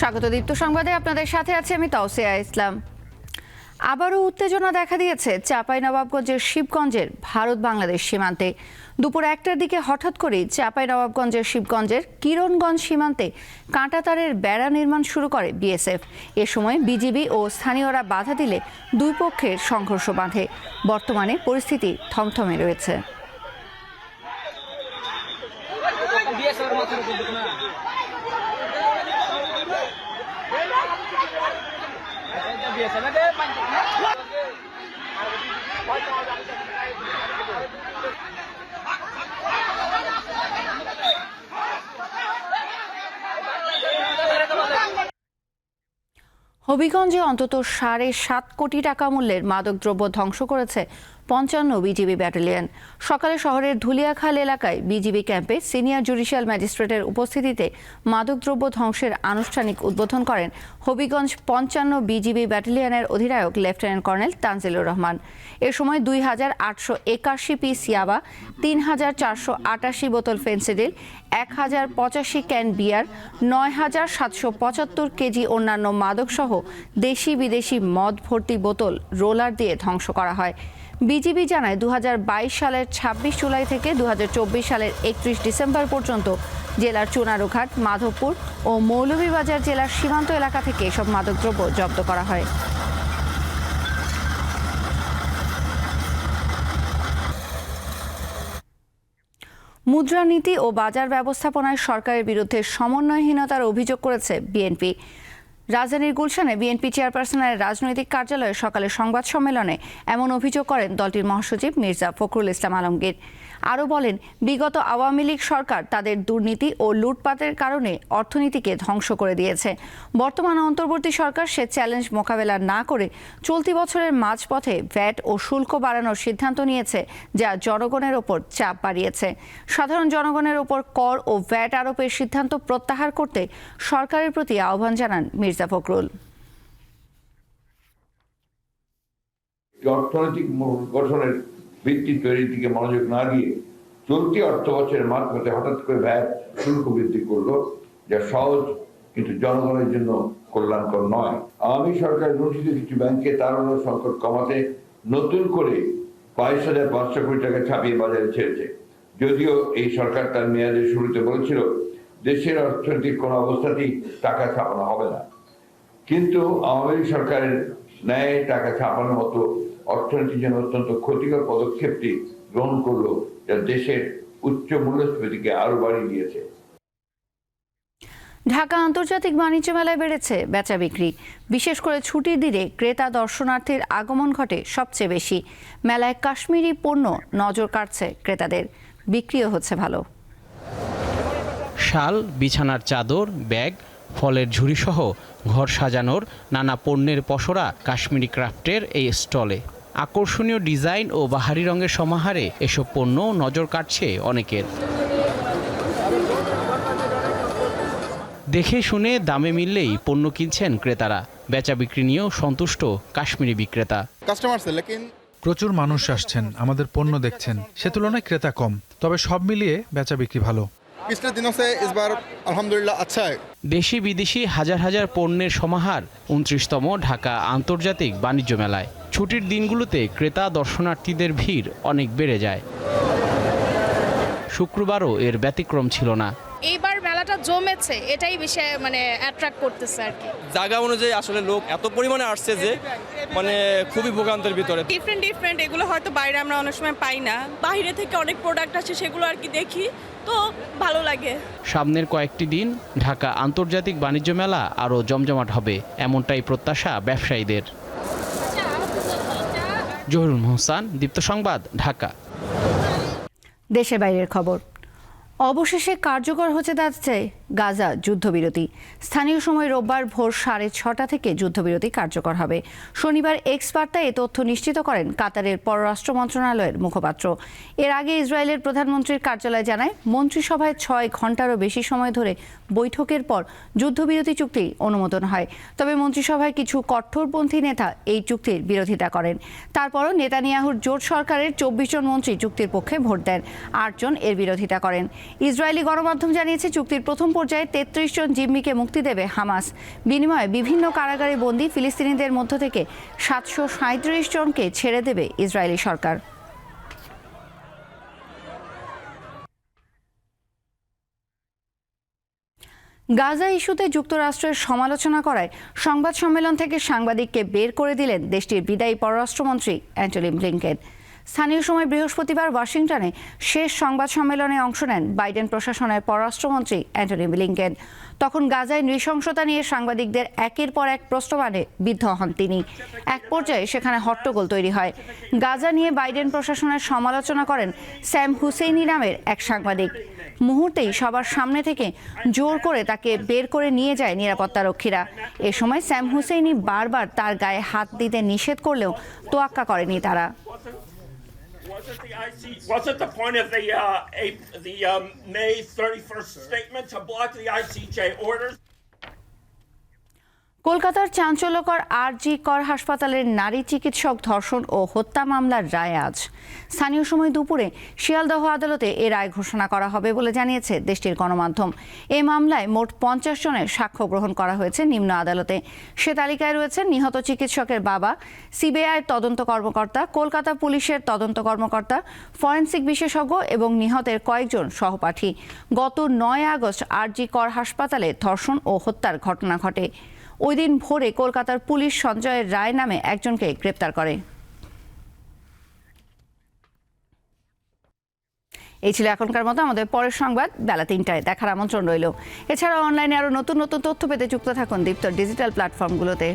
স্বাগত দীপ্ত সংবাদে। আপনাদের সাথে আছি আমি তাওসিয়া ইসলাম। আবারও উত্তেজনা দেখা দিয়েছে চাপাই নবাবগঞ্জের শিবগঞ্জের ভারত বাংলাদেশ সীমান্তে। দুপুর একটার দিকে হঠাৎ করেই চাপাই নবাবগঞ্জের শিবগঞ্জের কিরণগঞ্জ সীমান্তে কাঁটাতারের বেড়া নির্মাণ শুরু করে বিএসএফ। এ সময় বিজিবি ও স্থানীয়রা বাধা দিলে দুই পক্ষের সংঘর্ষ বাঁধে। বর্তমানে পরিস্থিতি থমথমে রয়েছে। হবিগঞ্জে অন্তত সাড়ে সাত কোটি টাকা মূল্যের মাদকদ্রব্য ধ্বংস করেছে পঞ্চান্ন বিজিবি ব্যাটালিয়ন। সকালে শহরের ধুলিয়াখাল এলাকায় বিজিবি ক্যাম্পে সিনিয়র জুডিশিয়াল ম্যাজিস্ট্রেটের উপস্থিতিতে মাদকদ্রব্য ধ্বংসের আনুষ্ঠানিক উদ্বোধন করেন হবিগঞ্জ পঞ্চান্ন বিজিবি ব্যাটালিয়নের অধিনায়ক লেফটেন্যান্ট কর্নেল তানজিলুর রহমান। এ সময় দুই হাজার আটশো একাশি পিস ইয়াবা, তিন হাজার চারশো আটাশি বোতল ফেন্সিডিল, এক হাজার পঁচাশি ক্যান বিয়ার, নয় হাজার সাতশো পঁচাত্তর কেজি অন্যান্য মাদকসহ দেশি বিদেশি মদ ভর্তি বোতল, রোলার দিয়ে ধ্বংস করা হয়। বিজিবি জানায় দু হাজার বাইশ সালের ছাব্বিশ জুলাই থেকে দু হাজার চব্বিশ সালের একত্রিশ ডিসেম্বর পর্যন্ত জেলার চুনারুঘাট, মাধবপুর ও মৌলভীবাজার জেলার সীমান্ত এলাকা থেকে এসব মাদকদ্রব্য জব্দ করা হয়। মুদ্রানীতি ও বাজার ব্যবস্থাপনায় সরকারের বিরুদ্ধে সমন্বয়হীনতার অভিযোগ করেছে বিএনপি। রাজধানীর গুলশানে বিএনপি চেয়ারপারসনের রাজনৈতিক কার্যালয়ে সকালে সংবাদ সম্মেলনে এমন অভিযোগ করেন দলটির মহাসচিব মির্জা ফখরুল ইসলাম আলমগীর। আরও বলেন, বিগত আওয়ামী লীগ সরকার তাদের দুর্নীতি ও লুটপাতের কারণে অর্থনীতিকে ধ্বংস করে দিয়েছে। বর্তমান অন্তর্বর্তী সরকার সে চ্যালেঞ্জ মোকাবেলা না করে চলতি বছরের মাঝপথে ভ্যাট ও শুল্ক বাড়ানোর সিদ্ধান্ত নিয়েছে, যা জনগণের ওপর চাপ বাড়িয়েছে। সাধারণ জনগণের ওপর কর ও ভ্যাট আরোপের সিদ্ধান্ত প্রত্যাহার করতে সরকারের প্রতি আহ্বান জানান মির্জা ফখরুল। অর্থনৈতিক গঠনের ভিত্তি তৈরির দিকে মনোযোগ না দিয়ে চলতি অর্থ বছরের মাঝপথে হঠাৎ করে ব্যয় শুল্ক বৃদ্ধি করল, যা সহজ কিন্তু জনগণের জন্য কল্যাণকর নয়। আওয়ামী সরকার গঠিত কিছু ব্যাংকে তাড়ানো সংকট কমাতে নতুন করে বাইশ হাজার পাঁচশো কোটি টাকা ছাপিয়ে বাজারে ছেড়েছে। যদিও এই সরকার তার মেয়াদের শুরুতে বলেছিল, দেশের অর্থনৈতিক কোনো অবস্থাতেই টাকা ছাপানো হবে না। কিন্তু আওয়ামী সরকারের ন্যায় টাকা ছাপানোর মতো অর্থনীতির জন্য অত্যন্ত ক্ষতিকর পদক্ষেপটি গ্রহণ করল যা দেশের উচ্চ মূল্যস্ফীতিকে আরও বাড়িয়ে দিয়েছে। ঢাকা আন্তর্জাতিক বাণিজ্য মেলায় বেড়েছে বেচা বিক্রি। বিশেষ করে ছুটির দিনে ক্রেতা দর্শনার্থীর আগমন ঘটে সবচেয়ে বেশি। মেলায় কাশ্মীরি পণ্য নজর কাটছে ক্রেতাদের। বিক্রিও হচ্ছে ভালো। শাল বিছানার চাদর ব্যাগ ফলের ঝুড়িসহ ঘর সাজানোর নানা পণ্যের পসরা কাশ্মীরি ক্রাফটের এই স্টলে। আকর্ষণীয় ডিজাইন ও বাহারি রঙের সমাহারে এসব পণ্য নজর কাটছে অনেকের। দেখে শুনে দামে মিললেই পণ্য কিনছেন ক্রেতারা। বেচা বিক্রি নিয়েও সন্তুষ্ট কাশ্মীরি বিক্রেতা। কাস্টমার প্রচুর মানুষ আসছেন আমাদের পণ্য দেখছেন। সে তুলনায় ক্রেতা কম তবে সব মিলিয়ে বেচা বিক্রি ভালো। पिछले दिनों से इस बार अल्हम्दुलिल्लाह अच्छा है দেশি বিদেশি হাজার হাজার পণ্যের সমাহার উনত্রিশতম ঢাকা আন্তর্জাতিক বাণিজ্য মেলায় ছুটির দিনগুলোতে ক্রেতা দর্শনার্থীদের ভিড় অনেক বেড়ে যায় শুক্রবারও এর ব্যতিক্রম ছিল না এইবার মেলাটা জমেছে এটাই বেশি মানে অ্যাট্রাক্ট করতেছে আর কি। জায়গা অনুযায়ী আসলে লোক এত পরিমাণে আসছে যে মানে খুবই ভোগান্তের ভিতরে। ডিফারেন্ট ডিফারেন্ট এগুলো হয়তো বাইরে আমরা অনেক সময় পাই না। বাইরে থেকে অনেক প্রোডাক্ট আসে সেগুলো আর কি দেখি তো ভালো লাগে। সামনের কয়েকটি দিন ঢাকা আন্তর্জাতিক বাণিজ্য মেলা আরও জমজমাট হবে এমনটাই প্রত্যাশা ব্যবসায়ীদের। জহিরুল মোহসান দীপ্ত সংবাদ ঢাকা। দেশের বাইরের খবর। অবশেষে কার্যকর হতে যাচ্ছে গাজা যুদ্ধবিরতি। স্থানীয় সময় রোববার ভোর সাড়ে ছটা থেকে যুদ্ধবিরতি কার্যকর হবে। শনিবার এক্স বার্তায় এ তথ্য নিশ্চিত করেন কাতারের পররাষ্ট্র মন্ত্রণালয়ের মুখপাত্র। এর আগে ইসরায়েলের প্রধানমন্ত্রীর কার্যালয় জানায়, মন্ত্রিসভায় ছয় ঘন্টারও বেশি সময় ধরে বৈঠকের পর যুদ্ধবিরতি চুক্তি অনুমোদন হয়। তবে মন্ত্রিসভায় কিছু কঠোরপন্থী নেতা এই চুক্তির বিরোধিতা করেন। তারপরও নেতানিয়াহুর জোট সরকারের চব্বিশ জন মন্ত্রী চুক্তির পক্ষে ভোট দেন আটজন এর বিরোধিতা করেন। ইসরায়েলি গণমাধ্যম জানিয়েছে, চুক্তির প্রথম পর্যায়ে তেত্রিশ জন জিম্মিকে মুক্তি দেবে হামাস। বিনিময়ে বিভিন্ন কারাগারে বন্দী ফিলিস্তিনিদের মধ্য থেকে সাতশো সাঁত্রিশ জনকে ছেড়ে দেবে ইসরায়েলি সরকার। গাজা ইস্যুতে যুক্তরাষ্ট্রের সমালোচনা করায় সংবাদ সম্মেলন থেকে সাংবাদিককে বের করে দিলেন দেশটির বিদায়ী পররাষ্ট্রমন্ত্রী অ্যান্টনি ব্লিংকেন। স্থানীয় সময় বৃহস্পতিবার ওয়াশিংটনে শেষ সংবাদ সম্মেলনে অংশ নেন বাইডেন প্রশাসনের পররাষ্ট্রমন্ত্রী অ্যান্টনি ব্লিংকেন। তখন গাজায় নৃশংসতা নিয়ে সাংবাদিকদের একের পর এক প্রশ্নবাণে বিদ্ধ হন তিনি। এক পর্যায়ে সেখানে হট্টগোল তৈরি হয়। গাজা নিয়ে বাইডেন প্রশাসনের সমালোচনা করেন স্যাম হুসেইনি নামের এক সাংবাদিক। মুহূর্তেই সবার সামনে থেকে জোর করে তাকে বের করে নিয়ে যায় নিরাপত্তারক্ষীরা। এ সময় স্যাম হুসেইনি বারবার তার গায়ে হাত দিতে নিষেধ করলেও তোয়াক্কা করেনি তারা। Wasn't the IC, wasn't the point of the, uh, Ap- the, um, May thirty-first statement to block the ICJ orders? কলকাতার চাঞ্চল্যকর আরজি কর হাসপাতালের নারী চিকিৎসক ধর্ষণ ও হত্যা মামলার রায় আজ। স্থানীয় সময় দুপুরে শিয়ালদহ আদালতে এ রায় ঘোষণা করা হবে বলে জানিয়েছে দেশটির গণমাধ্যম। এ মামলায় মোট পঞ্চাশ জনের সাক্ষ্য গ্রহণ করা হয়েছে নিম্ন আদালতে। সে তালিকায় রয়েছেন নিহত চিকিৎসকের বাবা, সিবিআইয়ের তদন্ত কর্মকর্তা, কলকাতা পুলিশের তদন্ত কর্মকর্তা, ফরেন্সিক বিশেষজ্ঞ এবং নিহতের কয়েকজন সহপাঠী। গত নয় আগস্ট আরজি কর হাসপাতালে ধর্ষণ ও হত্যার ঘটনা ঘটে। ওই দিন ভোরে কলকাতার পুলিশ সঞ্জয়ের রায় নামে একজনকে গ্রেপ্তার করে। এই ছিল এখনকার মতো, আমাদের পরের সংবাদ বেলা তিনটায় দেখার আমন্ত্রণ রইল। এছাড়া অনলাইনে আরও নতুন নতুন তথ্য পেতে যুক্ত থাকুন দীপ্ত ডিজিটাল প্ল্যাটফর্মগুলোতে।